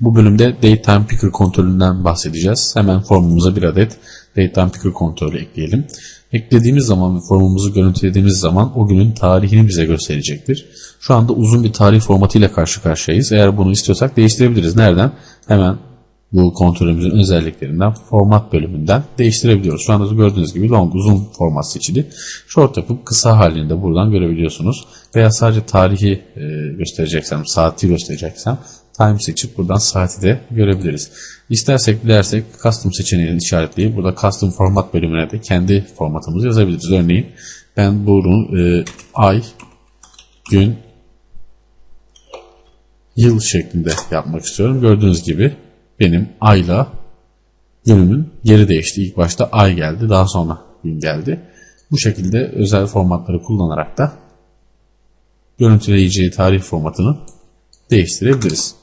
Bu bölümde Datetime Picker kontrolünden bahsedeceğiz. Hemen formumuza bir adet Datetime Picker kontrolü ekleyelim. Eklediğimiz zaman ve formumuzu görüntülediğimiz zaman o günün tarihini bize gösterecektir. Şu anda uzun bir tarih formatıyla karşı karşıyayız. Eğer bunu istiyorsak değiştirebiliriz. Nereden? Hemen bu kontrolümüzün özelliklerinden format bölümünden değiştirebiliyoruz. Şu anda gördüğünüz gibi long uzun format seçili. Short yapıp kısa halini de buradan görebiliyorsunuz. Veya sadece tarihi e, göstereceksem, saati göstereceksem time seçip buradan saati de görebiliriz. İstersek dilersek custom seçeneğini işaretleyip burada custom format bölümüne de kendi formatımızı yazabiliriz. Örneğin ben bunu e, ay, gün, yıl şeklinde yapmak istiyorum. Gördüğünüz gibi benim ayla günümün geri değişti. İlk başta ay geldi, daha sonra gün geldi. Bu şekilde özel formatları kullanarak da görüntüleyici tarih formatını değiştirebiliriz.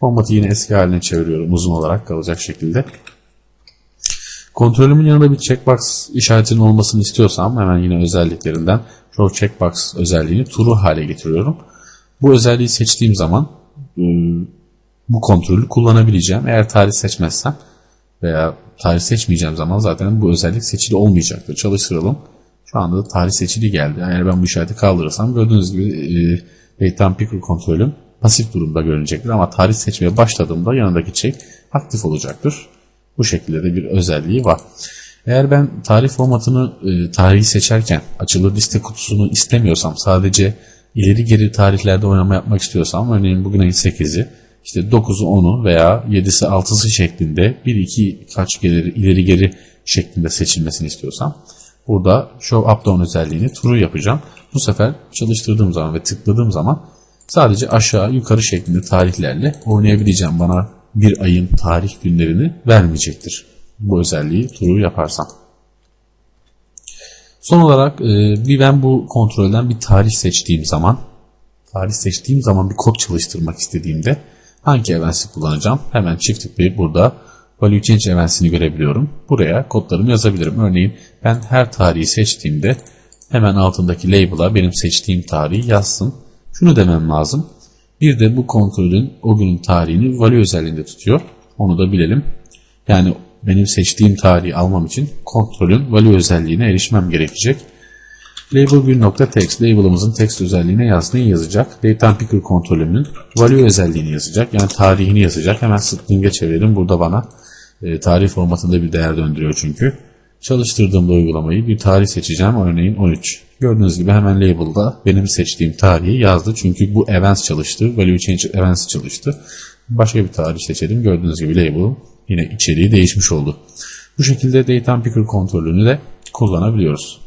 Formatı yine eski haline çeviriyorum uzun olarak kalacak şekilde. Kontrolümün yanında bir checkbox işaretinin olmasını istiyorsam hemen yine özelliklerinden Show Checkbox özelliğini true hale getiriyorum. Bu özelliği seçtiğim zaman ıı, bu kontrolü kullanabileceğim. Eğer tarih seçmezsem veya tarih seçmeyeceğim zaman zaten bu özellik seçili olmayacaktır. Çalıştıralım. Şu anda da tarih seçili geldi. Eğer ben bu işareti kaldırırsam gördüğünüz gibi e, Daytime Picker kontrolüm pasif durumda görünecektir. Ama tarih seçmeye başladığımda yanındaki check aktif olacaktır. Bu şekilde de bir özelliği var. Eğer ben tarih formatını e, tarihi seçerken açılı liste kutusunu istemiyorsam sadece ileri geri tarihlerde oynama yapmak istiyorsam örneğin bugün ayın 8'i işte 9'u 10'u veya 7'si 6'sı şeklinde 1 2 kaç gelir ileri geri şeklinde seçilmesini istiyorsam burada show up down özelliğini true yapacağım. Bu sefer çalıştırdığım zaman ve tıkladığım zaman sadece aşağı yukarı şeklinde tarihlerle oynayabileceğim bana bir ayın tarih günlerini vermeyecektir. Bu özelliği true yaparsam. Son olarak e, bir ben bu kontrolden bir tarih seçtiğim zaman tarih seçtiğim zaman bir kod çalıştırmak istediğimde hangi events'i kullanacağım? Hemen çift tıklayıp burada value change events'ini görebiliyorum. Buraya kodlarımı yazabilirim. Örneğin ben her tarihi seçtiğimde hemen altındaki label'a benim seçtiğim tarihi yazsın. Şunu demem lazım. Bir de bu kontrolün o günün tarihini value özelliğinde tutuyor. Onu da bilelim. Yani benim seçtiğim tarihi almam için kontrolün value özelliğine erişmem gerekecek. Label gün.text label'ımızın text özelliğine yazdığını yazacak. Daytime Picker kontrolümün value özelliğini yazacak. Yani tarihini yazacak. Hemen string'e çevirelim. Burada bana e, tarih formatında bir değer döndürüyor çünkü. Çalıştırdığımda uygulamayı bir tarih seçeceğim. Örneğin 13. Gördüğünüz gibi hemen label'da benim seçtiğim tarihi yazdı. Çünkü bu events çalıştı. Value change events çalıştı. Başka bir tarih seçelim. Gördüğünüz gibi label yine içeriği değişmiş oldu. Bu şekilde Daytime Picker kontrolünü de kullanabiliyoruz.